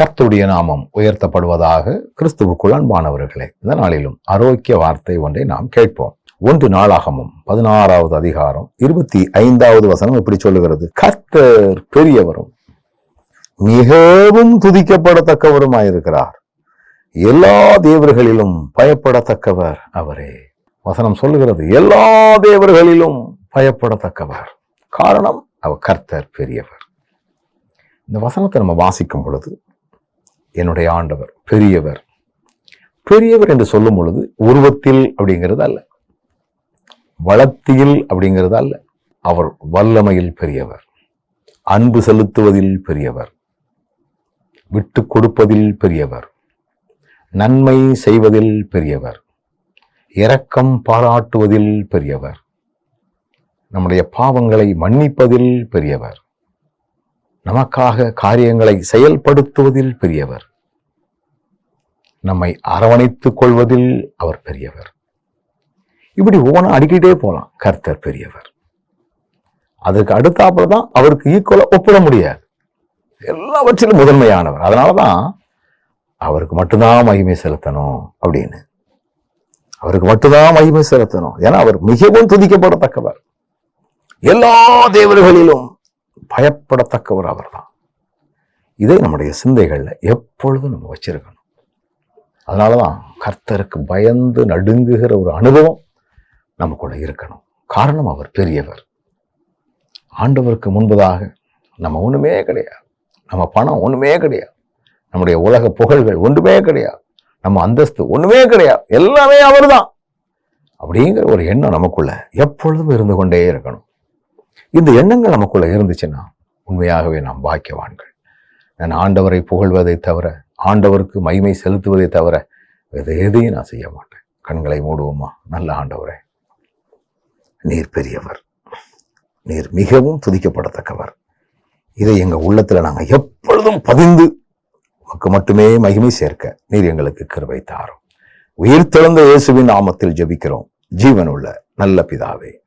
கர்த்தருடைய நாமம் உயர்த்தப்படுவதாக கிறிஸ்துவுக்குள் அன்பானவர்களே இந்த நாளிலும் ஆரோக்கிய வார்த்தை ஒன்றை நாம் கேட்போம். ஒன்று நாளாகமும் பதினாறாவது அதிகாரம் இருபத்தி ஐந்தாவது வசனம் இப்படி சொல்லுகிறது. கர்த்தர் பெரியவரும் மிகவும் துதிக்கப்படத்தக்கவருமாயிருக்கிறார். எல்லா தேவர்களிலும் பயப்படத்தக்கவர் அவரே. வசனம் சொல்லுகிறது எல்லா தேவர்களிலும் பயப்படத்தக்கவர். காரணம் அவர் கர்த்தர் பெரியவர். இந்த வசனத்தை நம்ம வாசிக்கும் பொழுது என்னுடைய ஆண்டவர் பெரியவர். பெரியவர் என்று சொல்லும் பொழுது உருவத்தில் அப்படிங்கிறது அல்ல. வளத்தியில் அப்படிங்கிறது அல்ல. அவர் வல்லமையில் பெரியவர். அன்பு செலுத்துவதில் பெரியவர். விட்டு கொடுப்பதில் பெரியவர். நன்மை செய்வதில் பெரியவர். இரக்கம் பாராட்டுவதில் பெரியவர். நம்முடைய பாவங்களை மன்னிப்பதில் பெரியவர். நமக்காக காரியங்களை செயல்படுத்துவதில் பெரியவர். நம்மை அரவணைத்துக் கொள்வதில் அவர் பெரியவர். இப்படி ஒவ்வொன்றும் அடிக்கிட்டே போகலாம் கர்த்தர் பெரியவர். அதுக்கு அடுத்தாப்புல தான் அவருக்கு ஈக்குவலா ஒப்பிட முடியாது. எல்லாவற்றிலும் முதன்மையானவர். அதனாலதான் அவருக்கு மட்டும்தான் மகிமை செலுத்தணும் அப்படின்னு. அவருக்கு மட்டும்தான் மகிமை செலுத்தணும். ஏன்னா அவர் மிகவும் துதிக்கப்படத்தக்கவர். எல்லா தேவர்களிலும் பயப்படத்தக்கவர் அவர்தான் இதை நம்முடைய சிந்தைகளில் எப்பொழுதும் நம்ம வச்சிருக்கணும். அதனாலதான் கர்த்தருக்கு பயந்து நடுங்குகிற ஒரு அனுபவம் நமக்குள்ள இருக்கணும். காரணம் அவர் பெரியவர். ஆண்டவருக்கு முன்பதாக நம்ம ஒன்றுமே கிடையாது. நம்ம பணம் ஒன்றுமே கிடையாது. நம்முடைய உலக புகழ்கள் ஒன்றுமே கிடையாது. நம்ம அந்தஸ்து ஒன்றுமே கிடையாது. எல்லாமே அவர்தான். அப்படிங்கிற ஒரு எண்ணம் நமக்குள்ள எப்பொழுதும் இருந்து கொண்டே இருக்கணும். இந்த எண்ணங்கள் நமக்குள்ள இருந்துச்சுன்னா உண்மையாகவே நாம் பாக்கியவான்கள். நான் ஆண்டவரை புகழ்வதை தவிர ஆண்டவருக்கு மகிமை செலுத்துவதை தவிர வேறு எதையும் நான் செய்ய மாட்டேன். கண்களை மூடுவோமா? நல்ல ஆண்டவரே. நீர் பெரியவர். நீர் மிகவும் துதிக்கப்படத்தக்கவர். இதை எங்க உள்ளத்துல நாங்க எப்பொழுதும் பதிந்து உமக்கு மட்டுமே மகிமை சேர்க்க நீர் எங்களுக்கு கிருபை தாரும். உயிர் திறந்த இயேசுவின் நாமத்தில் ஜெபிக்கிறோம். ஜீவனுள்ள நல்ல பிதாவே.